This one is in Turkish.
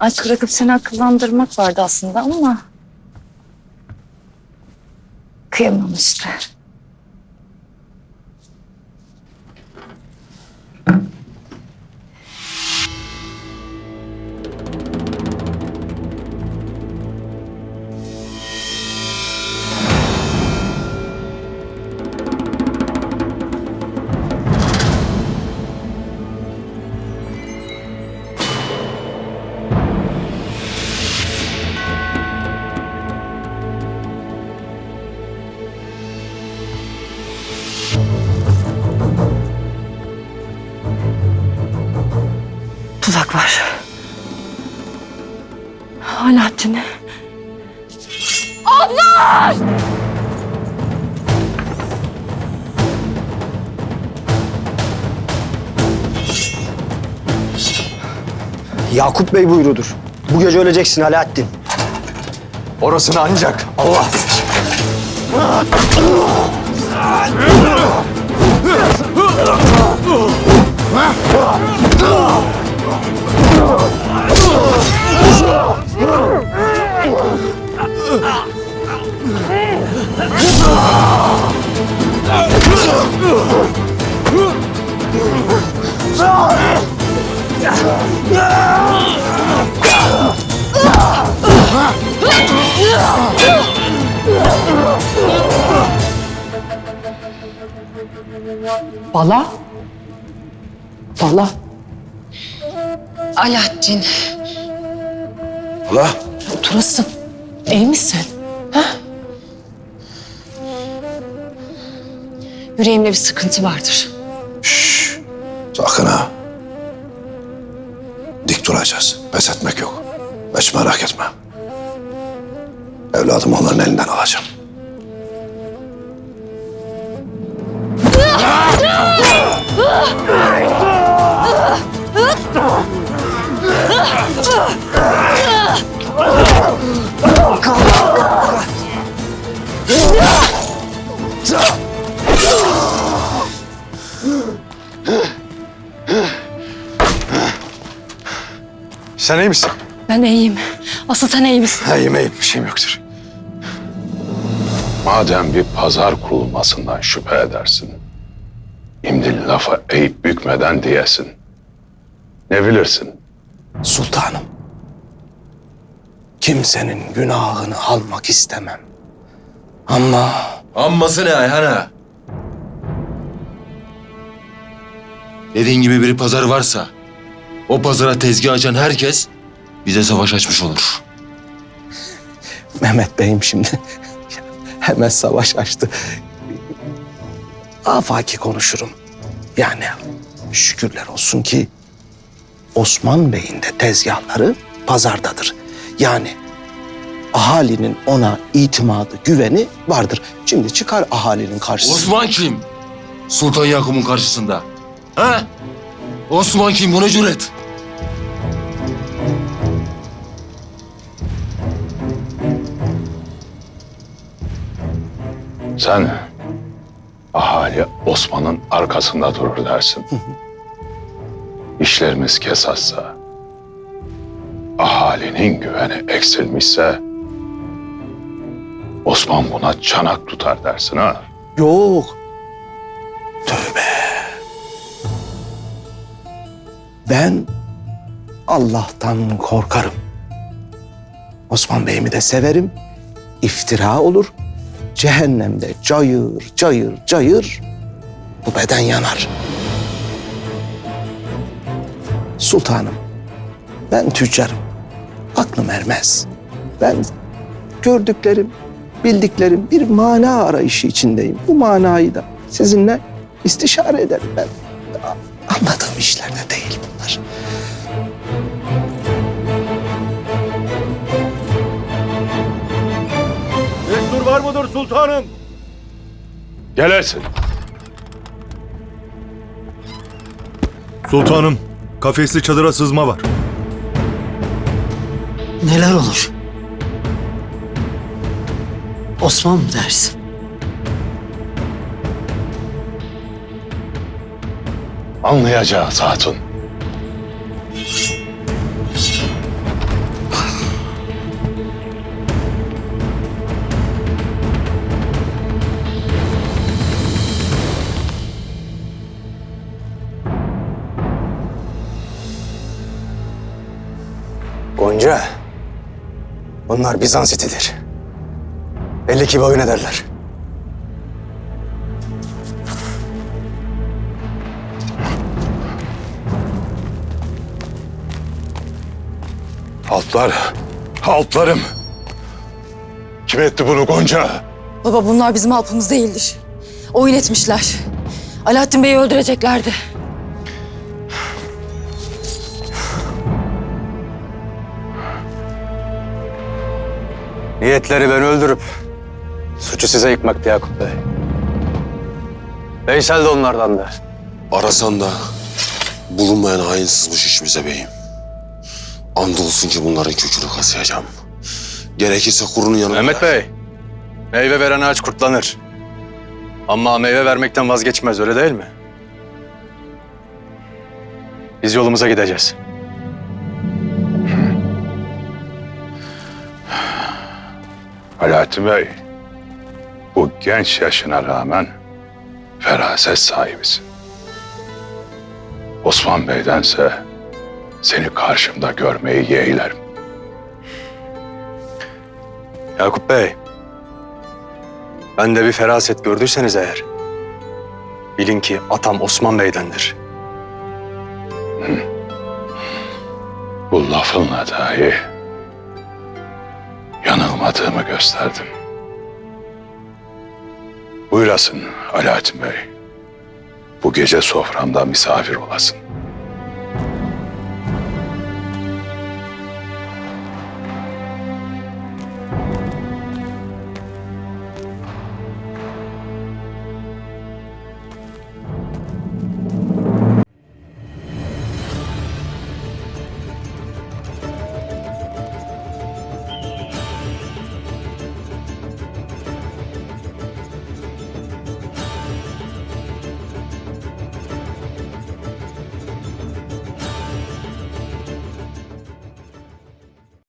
Aç bırakıp seni akıllandırmak vardı aslında ama... Kıyamam Tuzak var. Alaaddin. Yakup Bey buyurudur. Bu gece öleceksin Alaaddin. Orasını ancak Allah. Bala? Bala? Alaaddin. Allah. Turasın. İyi misin? Yüreğimde bir sıkıntı vardır. Sakın ha. Dik duracağız. Pes etmek yok. Hiç merak etme. Evladımı onların elinden alacağım. Sen iyi misin? Ben iyiyim. Asıl sen iyi misin? Ha, iyiyim iyiyim. Bir şeyim yoktur. Madem bir pazar kurulmasından şüphe edersin, şimdi lafa eğip bükmeden diyesin. Ne bilirsin? Sultanım. Kimsenin günahını almak istemem. Ama Amması ne Ayhan? Dediğin gibi bir pazar varsa o pazara tezgah açan herkes bize savaş açmış olur. Mehmet Bey'im şimdi hemen savaş açtı. Afaki konuşurum. Yani şükürler olsun ki Osman Bey'in de tezgahları pazardadır. Yani ahalinin ona itimadı, güveni vardır. Şimdi çıkar ahalinin karşısına. Osman kim? Sultan Yakup'un karşısında. Ha? Osman kim? Bu ne cüret? Sen ahali Osman'ın arkasında durur dersin. İşlerimiz kesatsa, ahalinin güveni eksilmişse Osman buna çanak tutar dersin ha. Yok. Ben Allah'tan korkarım. Osman Bey'imi de severim. İftira olur. Cehennemde cayır cayır cayır bu beden yanar. Sultanım, ben tüccarım. Aklım ermez. Ben gördüklerim, bildiklerim bir mana arayışı içindeyim. Bu manayı da sizinle istişare ederim ben. Anladığım işlerde değil bunlar. Destur var mıdır sultanım? Gelesin. Sultanım, kafesli çadıra sızma var. Neler olur? Osman mı dersin? Anlayacağız hatun. Gonca, onlar Bizans itidir. Belli ki boyun ederler. Altlar, altlarım. Kim etti bunu Gonca? Baba bunlar bizim alpımız değildir. Oyun etmişler. Alaaddin Bey'i öldüreceklerdi. Niyetleri beni öldürüp suçu size yıkmaktı Yakup Bey. Veysel de onlardandı. Arasan da bulunmayan hain sızmış içimize beyim. Andolsun ki bunların kökünü kazıyacağım. Gerekirse kurunun yanına... Mehmet Bey, meyve veren ağaç kurtlanır. Ama meyve vermekten vazgeçmez öyle değil mi? Biz yolumuza gideceğiz. Alaaddin Bey, bu genç yaşına rağmen feraset sahibisin. Osman Bey'dense seni karşımda görmeyi yeğlerim. Yakup Bey, ben de bir feraset gördüyseniz eğer, bilin ki atam Osman Bey'dendir. Bu lafınla dahi yanılmadığımı gösterdim. Buyurasın Alaaddin Bey. Bu gece soframda misafir olasın.